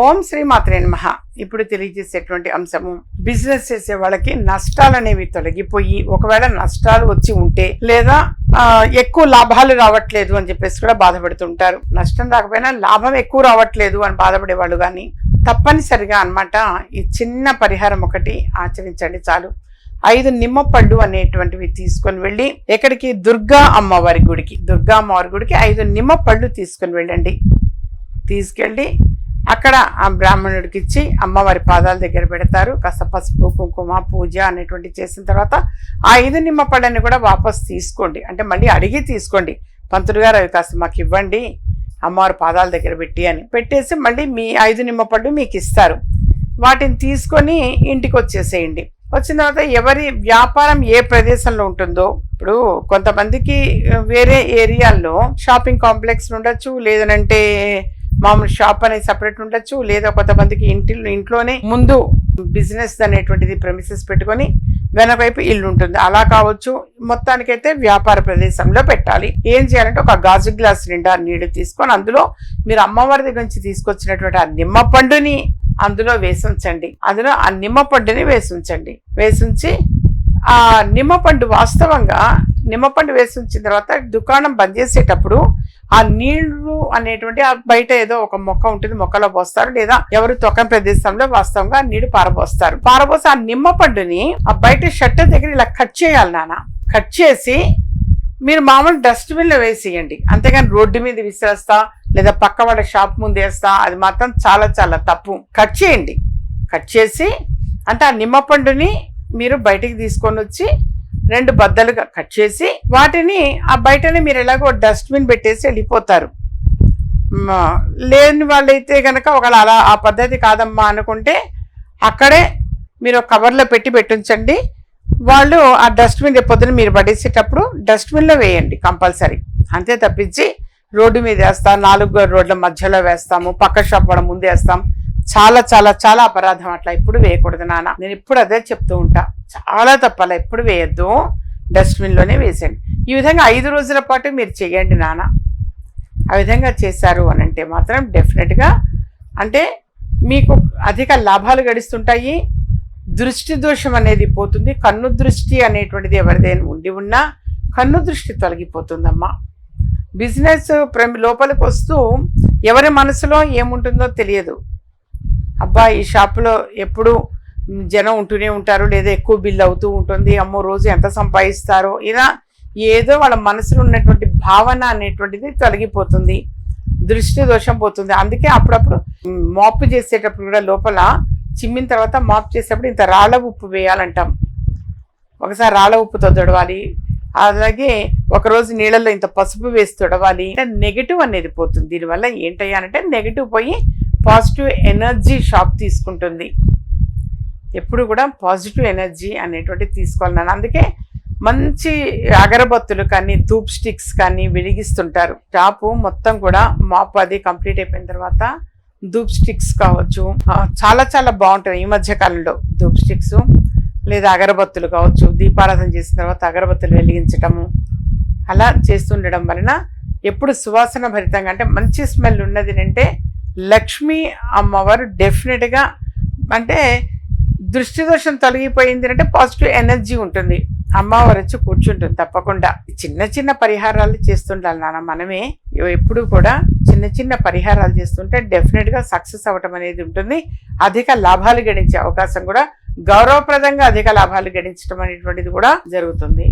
ఓం శ్రీ మాత్రే నమ. ఇప్పుడు తెలియజేసేటువంటి అంశము బిజినెస్ చేసే వాళ్ళకి నష్టాలు అనేవి తొలగిపోయి ఒకవేళ నష్టాలు వచ్చి ఉంటే లేదా ఎక్కువ లాభాలు రావట్లేదు అని చెప్పేసి కూడా బాధపడుతుంటారు. నష్టం రాకపోయినా లాభం ఎక్కువ రావట్లేదు అని బాధపడే వాళ్ళు కానీ తప్పనిసరిగా అన్నమాట ఈ చిన్న పరిహారం ఒకటి ఆచరించండి చాలు. ఐదు నిమ్మపళ్ళు అనేటువంటివి తీసుకొని వెళ్ళి ఎక్కడికి? దుర్గా అమ్మవారి గుడికి. దుర్గా అమ్మవారి గుడికి ఐదు నిమ్మపళ్ళు తీసుకొని వెళ్ళండి. తీసుకెళ్ళి అక్కడ ఆ బ్రాహ్మణుడికి ఇచ్చి అమ్మవారి పాదాల దగ్గర పెడతారు. కాస్త పసుపు కుంకుమ పూజ అనేటువంటి చేసిన తర్వాత ఆ ఐదు నిమ్మ పళ్ళని కూడా వాపస్ తీసుకోండి. అంటే మళ్ళీ అడిగి తీసుకోండి. పంతుడు గారు అవి కాస్త మాకు ఇవ్వండి అమ్మవారి పాదాల దగ్గర పెట్టి అని. పెట్టేసి మళ్ళీ మీ ఐదు నిమ్మపళ్ళు మీకు ఇస్తారు. వాటిని తీసుకొని ఇంటికి వచ్చేసేయండి. వచ్చిన తర్వాత ఎవరి వ్యాపారం ఏ ప్రదేశంలో ఉంటుందో ఇప్పుడు కొంతమందికి వేరే ఏరియాల్లో షాపింగ్ కాంప్లెక్స్ ఉండొచ్చు లేదనంటే మామూలు షాప్ అనేది సపరేట్ ఉండొచ్చు లేదా కొంతమందికి ఇంటి ఇంట్లోనే ముందు బిజినెస్ అనేటువంటిది ప్రెమిసెస్ పెట్టుకొని వెనక వైపు ఇల్లు ఉంటుంది. అలా కావచ్చు మొత్తానికైతే వ్యాపార ప్రదేశంలో పెట్టాలి. ఏం చేయాలంటే ఒక గాజు గ్లాస్ నిండా నీళ్ళు తీసుకొని అందులో మీరు అమ్మవారి దగ్గర నుంచి తీసుకొచ్చినటువంటి ఆ నిమ్మ పండుని అందులో వేసుంచండి. అందులో ఆ నిమ్మ పండుని వేసుంచండి. వేసుంచి ఆ నిమ్మపండు వాస్తవంగా నిమ్మపండు వేసి ఉంచిన తర్వాత దుకాణం బంద్ చేసేటప్పుడు ఆ నీళ్ళు అనేటువంటి ఆ బయట ఏదో ఒక మొక్క ఉంటుంది మొక్కలో పోస్తారు. లేదా ఎవరు తొక్కని ప్రదేశంలో వాస్తవంగా నీళ్ళు పారబోస్తారు. పారబోసి ఆ నిమ్మపండుని ఆ బయట షట్టర్ దగ్గర ఇలా కట్ చేయాలి నాన్న. కట్ చేసి మీరు మామూలు డస్ట్బిన్లో వేసేయండి. అంతేగాని రోడ్డు మీద విసిరేస్తా లేదా పక్క వాళ్ళ షాప్ ముందు వేస్తా అది మాత్రం చాలా చాలా తప్పు. కట్ చేయండి. కట్ చేసి అంటే ఆ నిమ్మపండుని మీరు బయటికి తీసుకొని వచ్చి రెండు బద్దలుగా కట్ చేసి వాటిని ఆ బయటనే మీరు ఎలాగో డస్ట్బిన్ పెట్టేసి వెళ్ళిపోతారు. లేని వాళ్ళైతే కనుక ఒకవేళ అలా ఆ పద్ధతి కాదమ్మా అనుకుంటే అక్కడే మీరు కవర్లో పెట్టి పెట్టించండి. వాళ్ళు ఆ డస్ట్బిన్ రేపు పొద్దున మీరు పడేసేటప్పుడు డస్ట్బిన్లో వేయండి కంపల్సరీ. అంతే తప్పించి రోడ్డు మీద వేస్తాం నాలుగు రోడ్ల మధ్యలో వేస్తాము పక్క షాప్ వాళ్ళ ముందు వేస్తాం. చాలా చాలా చాలా అపరాధం అట్లా ఎప్పుడు వేయకూడదు నాన్న. నేను ఎప్పుడు అదే చెప్తూ ఉంటా. చాలా తప్పాల ఎప్పుడు వేయద్దు. డస్ట్బిన్లోనే వేసేయండి. ఈ విధంగా ఐదు రోజుల పాటు మీరు చేయండి నాన్న. ఆ విధంగా చేశారు అని అంటే మాత్రం డెఫినెట్గా అంటే మీకు అధిక లాభాలు గడిస్తుంటాయి. దృష్టి దోషం అనేది పోతుంది. కన్ను దృష్టి అనేటువంటిది ఎవరిదైనా ఉండి ఉన్నా కన్ను దృష్టి తొలగిపోతుందమ్మా. బిజినెస్ ప్రేమ లోపలికి వస్తూ ఎవరి మనసులో ఏముంటుందో తెలియదు. అబ్బా ఈ షాపులో ఎప్పుడు జనం ఉంటూనే ఉంటారు లేదా ఎక్కువ బిల్ అవుతూ ఉంటుంది. అమ్మో రోజు ఎంత సంపాదిస్తారో. ఇలా ఏదో వాళ్ళ మనసులో ఉన్నటువంటి భావన అనేటువంటిది తొలగిపోతుంది. దృష్టి దోషం పోతుంది. అందుకే అప్పుడప్పుడు మాపు చేసేటప్పుడు కూడా లోపల చిమ్మిన తర్వాత మాపు చేసేటప్పుడు ఇంత రాళ్ళ ఉప్పు వేయాలంటాం. ఒకసారి రాళ్ళ ఉప్పుతో తొడవాలి. అలాగే ఒకరోజు నీళ్ళల్లో ఇంత పసుపు వేసి తొడవాలి. అంటే నెగిటివ్ అనేది పోతుంది. దీనివల్ల ఏంటయ్యానంటే నెగిటివ్ పోయి పాజిటివ్ ఎనర్జీ షాప్ తీసుకుంటుంది. ఎప్పుడు కూడా పాజిటివ్ ఎనర్జీ అనేటువంటిది తీసుకోవాలన్నాను అందుకే మంచి అగరబత్తులు కానీ ధూప్ స్టిక్స్ కానీ వెలిగిస్తుంటారు. షాపు మొత్తం కూడా మాప్ అది కంప్లీట్ అయిపోయిన తర్వాత ధూప్ స్టిక్స్ కావచ్చు. చాలా చాలా బాగుంటాయి ఈ మధ్య కాలంలో ధూప్ స్టిక్స్. లేదా అగరబత్తులు కావచ్చు. దీపారాధన చేసిన తర్వాత అగరబత్తులు వెలిగించటము. అలా చేస్తుండడం వలన ఎప్పుడు సువాసన భరితంగా అంటే మంచి స్మెల్ ఉన్నది అంటే లక్ష్మీ అమ్మవారు డెఫినెట్గా అంటే దృష్టి దోషం తొలగిపోయింది అంటే పాజిటివ్ ఎనర్జీ ఉంటుంది. అమ్మవారు వచ్చి కూర్చుంటుంది తప్పకుండా. చిన్న చిన్న పరిహారాలు చేస్తుండాలి నాన్న. మనమే ఎప్పుడు కూడా చిన్న చిన్న పరిహారాలు చేస్తుంటే డెఫినెట్గా సక్సెస్ అవ్వటం అనేది ఉంటుంది. అధిక లాభాలు గడించే అవకాశం కూడా గౌరవప్రదంగా అధిక లాభాలు గడించడం అనేటువంటిది కూడా జరుగుతుంది.